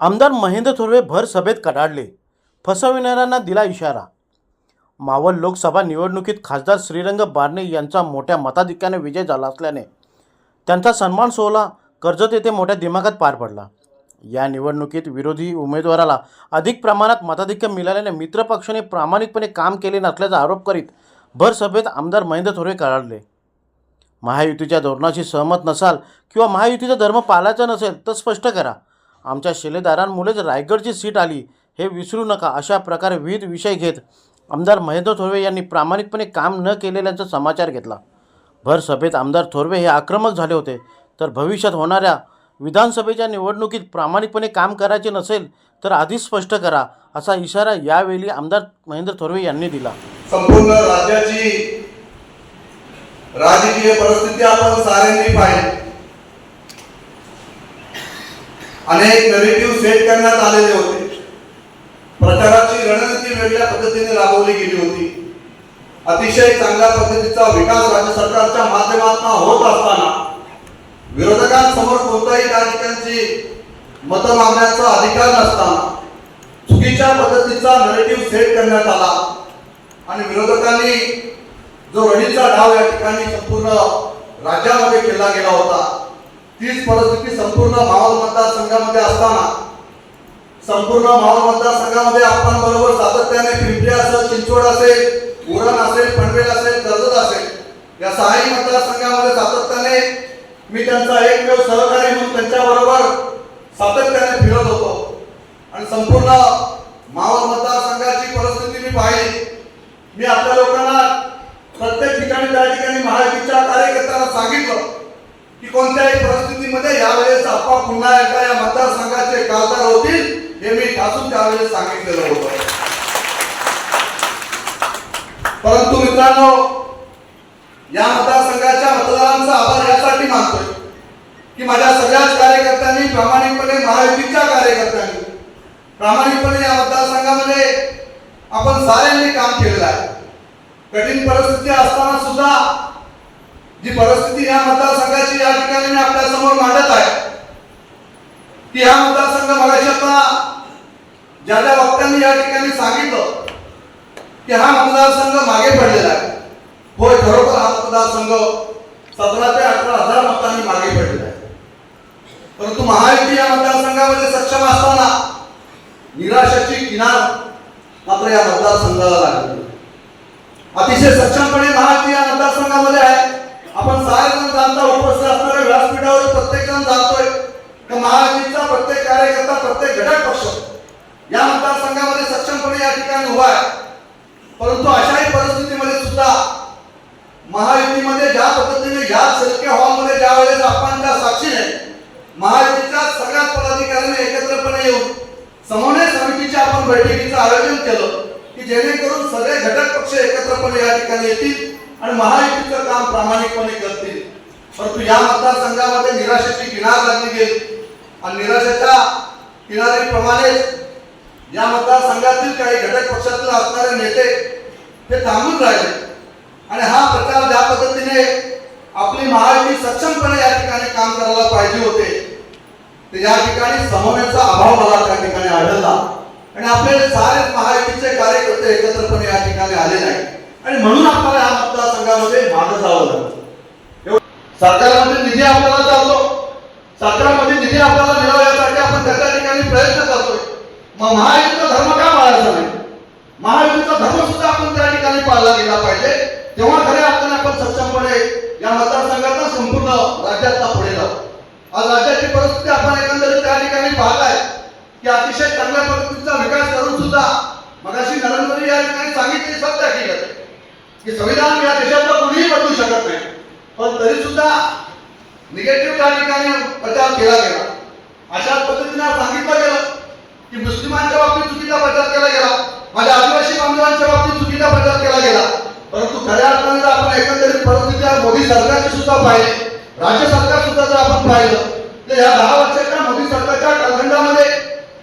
आमदार महेंद्र थोरवे भर सभेत कडाडले. फसविणाऱ्यांना दिला इशारा. मावळ लोकसभा निवडणुकीत खासदार श्रीरंग बारणे यांचा मोठ्या मताधिक्याने विजय झाला असल्याने त्यांचा सन्मान सोहळा कर्जत येथे मोठ्या दिमागात पार पडला. या निवडणुकीत विरोधी उमेदवाराला अधिक प्रमाणात मताधिक्य मिळाल्याने मित्रपक्षाने प्रामाणिकपणे काम केले नसल्याचा आरोप करीत भर सभेत आमदार महेंद्र थोरवे कडाडले. महायुतीच्या धोरणाशी सहमत नसाल किंवा महायुतीचा धर्म पाळायचा नसेल तर स्पष्ट करा. आमच्या शिलेदारांमुळेच रायगडची सीट आली. हे विसरू नका अशा प्रकारे विविध विषय घेत आमदार महेंद्र थोरवे यांनी प्रामाणिकपणे काम न केलेल्यांचा समाचार घेतला. भर सभेत आमदार थोरवे हे आक्रमक झाले होते. तर भविष्यात होणाऱ्या विधानसभेच्या निवडणुकीत प्रामाणिकपणे काम करायचे नसेल तर आधीच स्पष्ट करा असा इशारा यावेळी आमदार महेंद्र थोरवे यांनी दिला. संपूर्ण राज्याची राजकीय परिस्थिती आपण साऱ्यांनी पाहिली. अनेक नरेटिव्ह सेट करण्यात आलेले होते. प्रचाराची रणनीती वेगळ्या पद्धतीने राबवली गेली होती. अतिशय चांगल्या पद्धतीचा विकास राज्य सरकारच्या माध्यमातून होत असताना विरोधकांसमोर कोणत्याही त्या ठिकाणची मतं मागण्याचा अधिकार नसताना चुकीच्या पद्धतीचा नरेटिव्ह सेट करण्यात आला. आणि विरोधकांनी जो रणीचा डाव या ठिकाणी संपूर्ण राज्यामध्ये केला गेला होता. तीच परिस्थिती संपूर्ण मावळ मतदारसंघामध्ये असताना संपूर्ण मावळ मतदारसंघामध्ये आपण बरोबर सातत्याने पिंपरी असेल चिंचवड असेल उरण असेल पनवेल असेल कर्जत असेल या सहाही मतदारसंघामध्ये सातत्याने मी त्यांचा एकमेव सहकारी म्हणून त्यांच्याबरोबर सातत्याने फिरत होतो. आणि संपूर्ण मावळ मतदारसंघाची परिस्थिती मी पाहिली. मी आपल्या लोकांना प्रत्येक ठिकाणी त्या ठिकाणी महायुतीच्या कार्यकर्त्यांना सांगितलं की कोणत्याही परिस्थितीमध्ये यावेळेस आप्पा पुन्हा एकदा या मतदारसंघाचे खासदार होतील हे मी ठासून त्यावेळेस सांगितलेलं होतं. परंतु मित्रांनो या मतदारसंघाच्या मतदारांचा आभार यासाठी मानतोय की माझ्या सगळ्याच कार्यकर्त्यांनी प्रामाणिकपणे महायुतीच्या कार्यकर्त्यांनी प्रामाणिकपणे या मतदारसंघामध्ये आपण साऱ्यांनी काम केलेलं आहे. कठीण परिस्थिती असताना सुद्धा जी परिस्थिती या मतदारसंघाची या ठिकाणी मी आपल्यासमोर मांडत आहे की हा मतदारसंघ मगाशी आता ज्या ज्या वक्त्यांनी या ठिकाणी सांगितलं की हा मतदारसंघ मागे पडलेला आहे. होय खरोखर हा मतदारसंघ सतरा ते अठरा हजार मतांनी मागे पडलेला आहे. परंतु महायुती या मतदारसंघामध्ये सक्षम असताना निराशाची किनार मात्र या मतदारसंघाला लागली. अतिशय सक्षमपणे महायुती या मतदारसंघामध्ये आहे. आपण सारेजण जाणता उपस्थित असणाऱ्या व्यासपीठावर प्रत्येक जण जाणतोय तर महायुतीचा प्रत्येक कार्यकर्ता प्रत्येक घटक पक्ष. या मतदारसंघामध्ये सक्षमपणे या ठिकाणी उभा आहे. परंतु अशाही परिस्थितीमध्ये सुद्धा महायुतीमध्ये ज्या पद्धतीने ह्या सलके हॉलमध्ये ज्या वेळेस आपण त्या साक्षीने महायुतीच्या सगळ्याच पदाधिकाऱ्यांनी एकत्रपणे येऊन समन्वय समितीच्या आपण बैठकीचं आयोजन केलं की जेणेकरून सगळे घटक पक्ष एकत्रपणे या ठिकाणी येतील. आणि महायुतीचं काम प्रामाणिकपणे करतील. परंतु या मतदारसंघामध्ये निराशेची किनार लागली गेली. आणि निराशेच्या किनारीप्रमाणेच या मतदारसंघातील काही घटक पक्षातील असणारे नेते हे थांबून राहिले. आणि हा प्रचार ज्या पद्धतीने आपली महायुती सक्षमपणे या ठिकाणी काम करायला पाहिजे होते ते या ठिकाणी समन्वयाचा अभाव मला त्या ठिकाणी आढळला. आणि आपले सारे महायुतीचे कार्यकर्ते एकत्रपणे या ठिकाणी आले नाही आणि म्हणून आपल्याला या मतदारसंघामध्ये मागं जावं लागलं. सरकारमध्ये निधी आपल्याला चालतो सरकारमध्ये निधी आपल्याला मिळावा यासाठी आपण त्या ठिकाणी प्रयत्न करतोय. मग महायुतीचा धर्म का पाळायचा नाही? महायुतीचा धर्म सुद्धा आपण त्या ठिकाणी पाळला गेला पाहिजे. तेव्हा खऱ्या अर्थाने आपण सक्षमपणे या मतदारसंघाचा संपूर्ण राज्यातला पुढे जाऊ. आज राज्याची परिस्थिती आपण एकंदरीत त्या ठिकाणी पाहताय की अतिशय चांगल्या पद्धतीचा विकास करून सुद्धा मगाशी नरेंद्र या ठिकाणी सांगितले सत्य हकीकत आहे की संविधान या देशातलं कोणीही बदलू शकत नाही. पण तरी सुद्धा निगेटिव्ह त्या ठिकाणी प्रचार केला गेला अशा पद्धतीने सांगितलं गेलं की मुस्लिमांच्या बाबतीत चुकीचा प्रचार केला गेला माझ्या आदिवासी बांधवांच्या बाबतीत चुकीचा प्रचार केला गेला. परंतु खऱ्या अर्थाने जर आपण एकंदरीत परिस्थिती मोदी सरकारची सुद्धा पाहिली राज्य सरकार सुद्धा जर आपण पाहिलं तर या दहा वर्षाच्या मोदी सरकारच्या कालखंडामध्ये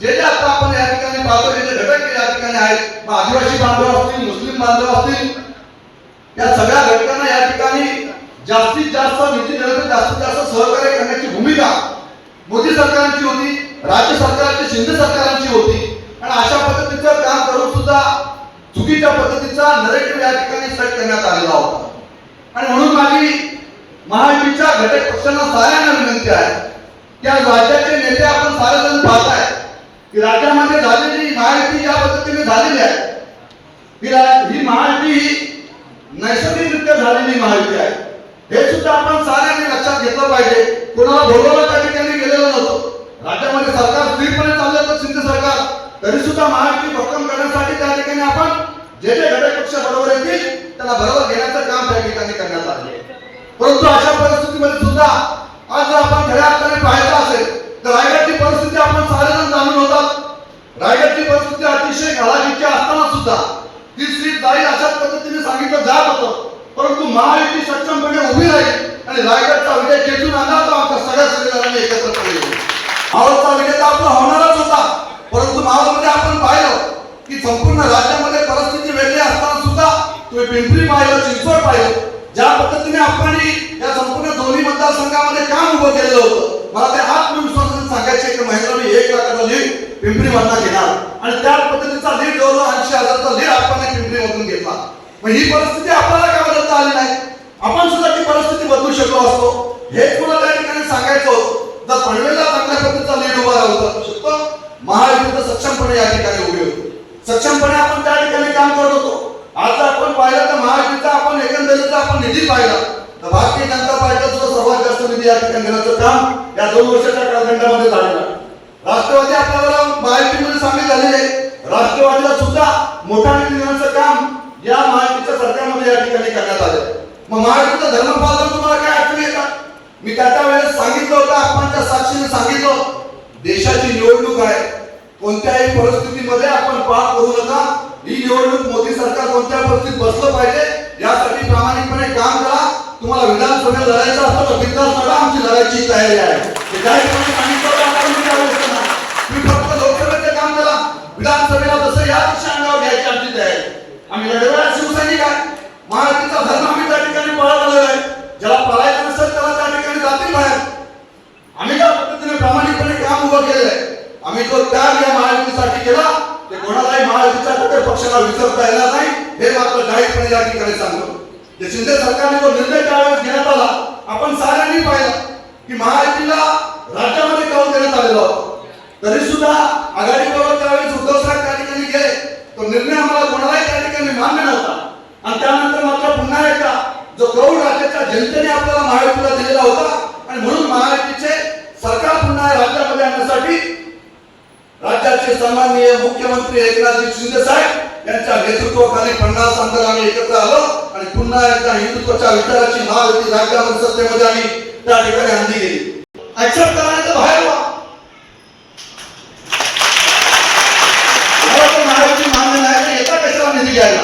जे जे आता आपण या ठिकाणी पाहतो जे जे घटक या ठिकाणी आहेत मग आदिवासी बांधव असतील मुस्लिम बांधव असतील या सगळ्या घटकांना या ठिकाणी जास्तीत जास्त निधी देण्याचं जास्तीत जास्त सहकार्य करण्याची भूमिका मोदी सरकारची होती राज्य सरकारची शिंदे सरकारांची होती. आणि अशा पद्धतीचं काम करून सुद्धा चुकीच्या पद्धतीचा नरेटिव्ह या ठिकाणी सेट करण्यात आलेला होता. आणि म्हणून माझी महायुतीच्या घटक पक्षांना साऱ्यांना विनंती आहे की आज राज्याचे नेते आपण सारेजण पाहताय की राज्यामध्ये झालेली महायुती या पद्धतीने झालेली आहे ही ही महायुती ही नैसर्गिकरित्या झालेली माहिती आहे. हे सुद्धा आपण साऱ्यांनी लक्षात घेतलं पाहिजे. कोणाला भोगवलं त्या ठिकाणी गेलेलं नव्हतं. राज्यामध्ये सरकार स्थिरपणे चाललं तर शिंदे सरकार तरी सुद्धा महायुती भक्कम करण्यासाठी त्या ठिकाणी आपण जे जे घटक पक्ष बरोबर येतील त्याला बरोबर तर आमच्या सगळ्या एकत्रपणे येईल मावळचा विजेता आपला होणारच होता. परंतु मावळमध्ये आपण पाहिलं की संपूर्ण राज्यामध्ये परिस्थिती वेगळी असताना सुद्धा तुम्ही पिंपरी पाहिलं चिंचवड पाहिलं. ज्या पद्धतीने आपण या संपूर्ण दोन्ही मतदारसंघामध्ये काम उभं केलेलं होतं. मला ते आत्मविश्वासाने सांगायचे की महेंद्रने एक लाखाचा लीड पिंपरी मधला घेणार. आणि त्या पद्धतीचा लीड जवळजवळ ऐंशी हजारचा लीड आपण पिंपरी मधून घेतला. मग ही परिस्थिती आपल्याला का बदलता आली नाही? आपण सुद्धा ती परिस्थिती बदलू शकलो असतो. हेच मला सांगायचो जर पनवेलला चांगल्या पद्धतीचा लीड उभा राहू शकतो महायुद्ध सक्षमपणे या ठिकाणी उभे होतो. सक्षमपणे आपण त्या ठिकाणी काम करत होतो. आज आपण पाहिलं तर महायुतीचा आपण एकंदरीतचा आपण निधी पाहिला तर भारतीय जनता पार्टीचा सुद्धा सर्वात जास्त निधी या ठिकाणी देण्याचं काम या दोन वर्षाच्या कालखंडामध्ये झालेलं राष्ट्रवादी आपल्याला महायुतीमध्ये सामील झालेले राष्ट्रवादीला सुद्धा मोठा निधी देण्याचं काम या महायुतीच्या सरकारमध्ये या ठिकाणी करण्यात आले मग महायुतीचा धर्मपालन तुम्हाला काय अडचण येतात? मी त्या देशाची निवडणूक आहे. कोणत्याही परिस्थितीमध्ये आपण पाप करू नका. ही निवडणूक मोदी सरकार कोणत्या परिस्थितीत बसलं पाहिजे यासाठी प्रामाणिकपणे काम करा. तुम्हाला विधानसभेत लढायचं असतं तर बिंदास लढा आमची लढायची तयारी आहे. तुम्ही फक्त लोकसभेचे काम करा. विधानसभेला जसं या दिशा अंगावर घ्यायची आमची तयारी. आम्ही लढवया शिवसैनिक आहे. महाराष्ट्राचा धर्म आम्ही त्या ठिकाणी पाळत आहे ज्याला पळायचं नसेल त्याला त्या ठिकाणी जातील बाहेर आम्ही ज्या पद्धतीने प्रामाणिकपणे काम उभं केलेलं आहे आम्ही जो त्याग या महायुतीसाठी केला ते कोणालाही महायुतीच्या कुठे पक्षाला विसरता येणार नाही. हे मात्र जाहीरपणे या ठिकाणी सांगतो. ते शिंदे सरकारने जो निर्णय त्यावेळेस घेण्यात आला आपण साऱ्यांनी पाहिला की महायुतीला राज्यामध्ये कौल देण्यात आलेला होता. तरी सुद्धा आघाडीबरोबर त्यावेळेस उद्धव साहेब त्या ठिकाणी गेले. तो निर्णय आम्हाला कोणालाही त्या ठिकाणी मान्य नव्हता. आणि त्यानंतर मात्र पुन्हा एकदा जो कौल राज्याच्या जनतेने आपल्याला महायुतीला राज्यामध्ये राज्याचे सन्माननीय मुख्यमंत्री एकनाथजी शिंदे साहेब यांच्या नेतृत्वाखाली पन्नास आमदार आम्ही एकत्र आलो आणि पुन्हा एकदा हिंदुत्वाच्या विचाराची महायुती राज्यामध्ये सत्तेमध्ये आम्ही त्या ठिकाणी आणली गेली. ऍक्सेप्ट करायचं बाहेर व्हा तुम्हाला तर महायुती मान्य नाही तर येता कशाला निधी घ्यायला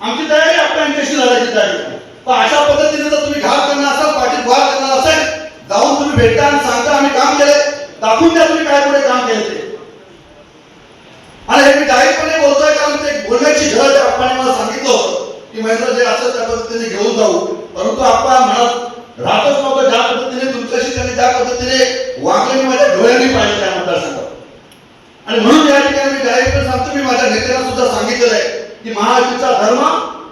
आमची तयारी आपण यांच्याशी लढायची तयारी पण अशा पद्धतीने जर तुम्ही घात करणार असाल पाठीत वार करणार असेल जाऊन तुम्ही भेटता आणि सांगता आम्ही काम केले दाखवून द्या तुम्ही काय पुढे काम केले ते आणि हे मी जाहीरपणे बोलतोय कारण ते बोलण्याची गरज आहे आपण मला सांगितलं महिना जे असेल त्या पद्धतीने घेऊन जाऊ. परंतु आपला म्हणत राहतच नव्हतं ज्या पद्धतीने तुमच्याशी त्यांनी ज्या पद्धतीने वागले मी माझ्या डोळ्यांनी पाहिजे त्या मतदारसंघात. आणि म्हणून या ठिकाणी मी जाहीरपणे सांगतो मी माझ्या नेत्यांना सुद्धा सांगितलेलं आहे की महायुतीचा धर्म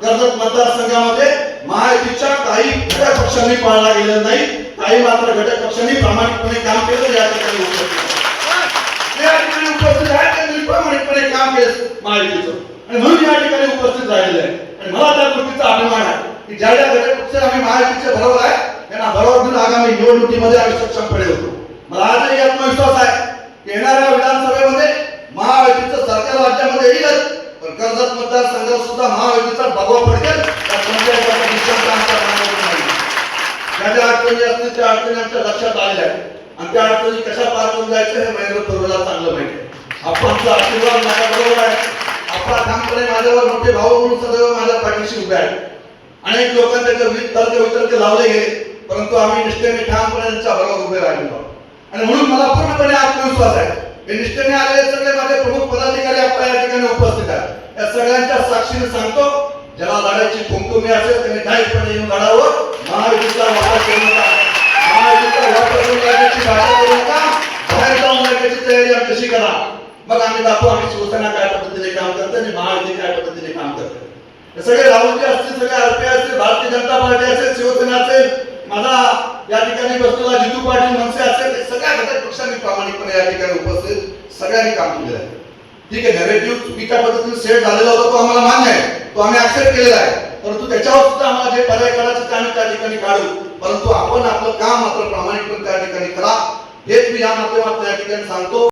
कर्जत मतदारसंघामध्ये महायुतीच्या काही घटक पक्षांनी पाळला गेलेला नाही. काही मात्र घटक पक्षांनी प्रामाणिकपणे काम केलं या ठिकाणी उपस्थित आहे. या ठिकाणी उपस्थित आहेत त्यांनी प्रामाणिकपणे काम केलं महायुतीचं. आणि म्हणून या ठिकाणी उपस्थित राहिलेलं आहे. आणि मला त्या गोष्टीचा अभिमान आहे की ज्या ज्या घटकपक्ष आम्ही महायुतीचे बरोबर आहे त्यांना भरवून घेऊन आगामी निवडणुकीमध्ये आम्ही सक्षमपणे होतो. मला आजही आत्मविश्वास आहे की येणाऱ्या विधानसभेमध्ये महायुतीचं सरकार राज्यामध्ये येईलच पण कर्जत मतदारसंघात सुद्धा महायुतीचा भगवा पडकेल. त्या अडचणी असतील त्या अडचणी आमच्या लक्षात आलेल्या आहेत. आणि त्या अडचणी कशा पार करून जायचं हे महेंद्र तरुणाला चांगलं माहिती आहे. आपणचा आशीर्वाद माझ्या बरोबर आहे माझ्यावर मोठे भाऊ म्हणून सदैव माझ्या पाठीशी उभे आहेत. अनेक लोकांनी त्याचे विविध तर्क वितर्क लावले गेले परंतु आम्ही निष्ठेने ठामपणे त्यांच्या बरोबर उभे राहिलो आणि म्हणून मला पूर्णपणे आत्मविश्वास आहे. मी निष्ठेने आलेले सगळे माझे प्रमुख पदाधिकारी आपल्या या ठिकाणी उपस्थित आहेत. या सगळ्यांच्या साक्षीने सांगतो ज्याला लढायची कुमकुमी असेल त्याने जाहीरपणे येऊन लढावं. महायुतीचा वापर करू नका. महायुतीचा वापर करून लढण्याची भाषा करू नका. बाहेर जाऊन लढण्याची तयारी आम्ही कशी करा. मग आम्ही दाखवू आम्ही शिवसेना काय पद्धतीने काम करते आणि महायुती काय पद्धतीने काम करते हे सगळे राहुलचे असतील सगळे आरपी असतील भारतीय जनता पार्टी असेल शिवसेना असेल माझा या ठिकाणी बसलेला जितू पाटील मनसे असेल सगळ्या घटक पक्षांनी प्रामाणिकपणे या ठिकाणी उपस्थित सगळ्यांनी काम केलेलं आहे. ठीक आहे नॅरेटिव्ह चुकीच्या पद्धतीने सेट झालेला होता तो आम्हाला मान्य आहे. तो आम्ही ऍक्सेप्ट केलेला आहे. परंतु त्याच्यावर सुद्धा आम्हाला जे पर्याय करायचे ते आम्ही त्या ठिकाणी काढू. परंतु आपण आपलं काम मात्र प्रामाणिकपणे त्या ठिकाणी करा. हेच मी या माध्यमात या ठिकाणी सांगतो.